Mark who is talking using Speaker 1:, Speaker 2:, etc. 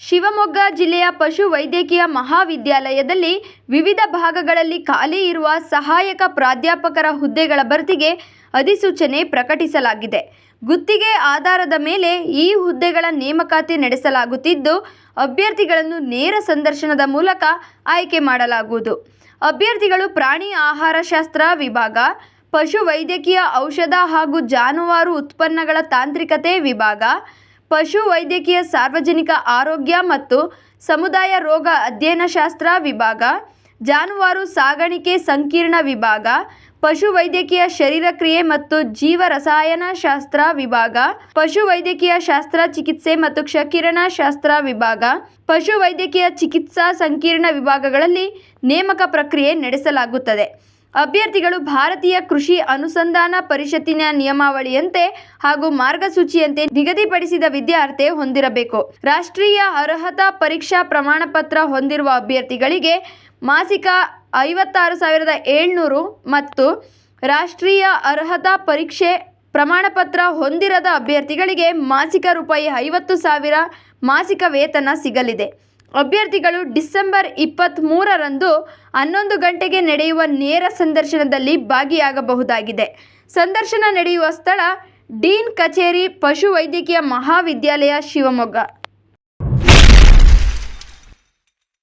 Speaker 1: ಶಿವಮೊಗ್ಗ ಜಿಲ್ಲೆಯ ಪಶು ವೈದ್ಯಕೀಯ ಮಹಾವಿದ್ಯಾಲಯದಲ್ಲಿ ವಿವಿಧ ಭಾಗಗಳಲ್ಲಿ ಖಾಲಿ ಇರುವ ಸಹಾಯಕ ಪ್ರಾಧ್ಯಾಪಕರ ಹುದ್ದೆಗಳ ಭರ್ತಿಗೆ ಅಧಿಸೂಚನೆ ಪ್ರಕಟಿಸಲಾಗಿದೆ. ಗುತ್ತಿಗೆ ಆಧಾರದ ಮೇಲೆ ಈ ಹುದ್ದೆಗಳ ನೇಮಕಾತಿ ನಡೆಸಲಾಗುತ್ತಿದ್ದು, ಅಭ್ಯರ್ಥಿಗಳನ್ನು ನೇರ ಸಂದರ್ಶನದ ಮೂಲಕ ಆಯ್ಕೆ ಮಾಡಲಾಗುವುದು. ಅಭ್ಯರ್ಥಿಗಳು ಪ್ರಾಣಿ ಆಹಾರಶಾಸ್ತ್ರ ವಿಭಾಗ, ಪಶು ವೈದ್ಯಕೀಯ ಔಷಧ ಹಾಗೂ ಜಾನುವಾರು ಉತ್ಪನ್ನಗಳ ತಾಂತ್ರಿಕತೆ ವಿಭಾಗ ಪಶು ವೈದ್ಯಕೀಯ ಸಾರ್ವಜನಿಕ ಆರೋಗ್ಯ ಮತ್ತು ಸಮುದಾಯ ರೋಗ ಅಧ್ಯಯನಶಾಸ್ತ್ರ ವಿಭಾಗ, ಜಾನುವಾರು ಸಾಗಾಣಿಕೆ ಸಂಕೀರ್ಣ ವಿಭಾಗ, ಪಶು ವೈದ್ಯಕೀಯ ಶರೀರಕ್ರಿಯೆ ಮತ್ತು ಜೀವ ರಸಾಯನಶಾಸ್ತ್ರ ವಿಭಾಗ, ಪಶು ವೈದ್ಯಕೀಯ ಶಾಸ್ತ್ರ ಚಿಕಿತ್ಸೆ ಮತ್ತು ಕ್ಷಕಿರಣ ಶಾಸ್ತ್ರ ವಿಭಾಗ, ಪಶು ವೈದ್ಯಕೀಯ ಚಿಕಿತ್ಸಾ ಸಂಕೀರ್ಣ ವಿಭಾಗಗಳಲ್ಲಿ ನೇಮಕ ಪ್ರಕ್ರಿಯೆ ನಡೆಸಲಾಗುತ್ತದೆ. ಅಭ್ಯರ್ಥಿಗಳು ಭಾರತೀಯ ಕೃಷಿ ಅನುಸಂಧಾನ ಪರಿಷತ್ತಿನ ನಿಯಮಾವಳಿಯಂತೆ ಹಾಗೂ ಮಾರ್ಗಸೂಚಿಯಂತೆ ನಿಗದಿಪಡಿಸಿದ ವಿದ್ಯಾರ್ಹತೆ ಹೊಂದಿರಬೇಕು. ರಾಷ್ಟ್ರೀಯ ಅರ್ಹತಾ ಪರೀಕ್ಷಾ ಪ್ರಮಾಣಪತ್ರ ಹೊಂದಿರುವ ಅಭ್ಯರ್ಥಿಗಳಿಗೆ ಮಾಸಿಕ ಐವತ್ತಾರು ಸಾವಿರದ ಏಳ್ನೂರು ಮತ್ತು ರಾಷ್ಟ್ರೀಯ ಅರ್ಹತಾ ಪರೀಕ್ಷೆ ಪ್ರಮಾಣಪತ್ರ ಹೊಂದಿರದ ಅಭ್ಯರ್ಥಿಗಳಿಗೆ ಮಾಸಿಕ ರೂಪಾಯಿ ಐವತ್ತು ಸಾವಿರ ಮಾಸಿಕ ವೇತನ ಸಿಗಲಿದೆ. ಅಭ್ಯರ್ಥಿಗಳು ಡಿಸೆಂಬರ್ ಇಪ್ಪತ್ತ್ಮೂರರಂದು ಹನ್ನೊಂದು ಗಂಟೆಗೆ ನಡೆಯುವ ನೇರ ಸಂದರ್ಶನದಲ್ಲಿ ಭಾಗಿಯಾಗಬಹುದಾಗಿದೆ. ಸಂದರ್ಶನ ನಡೆಯುವ ಸ್ಥಳ ಡೀನ್ ಕಚೇರಿ ಪಶುವೈದ್ಯಕೀಯ ಮಹಾವಿದ್ಯಾಲಯ ಶಿವಮೊಗ್ಗ.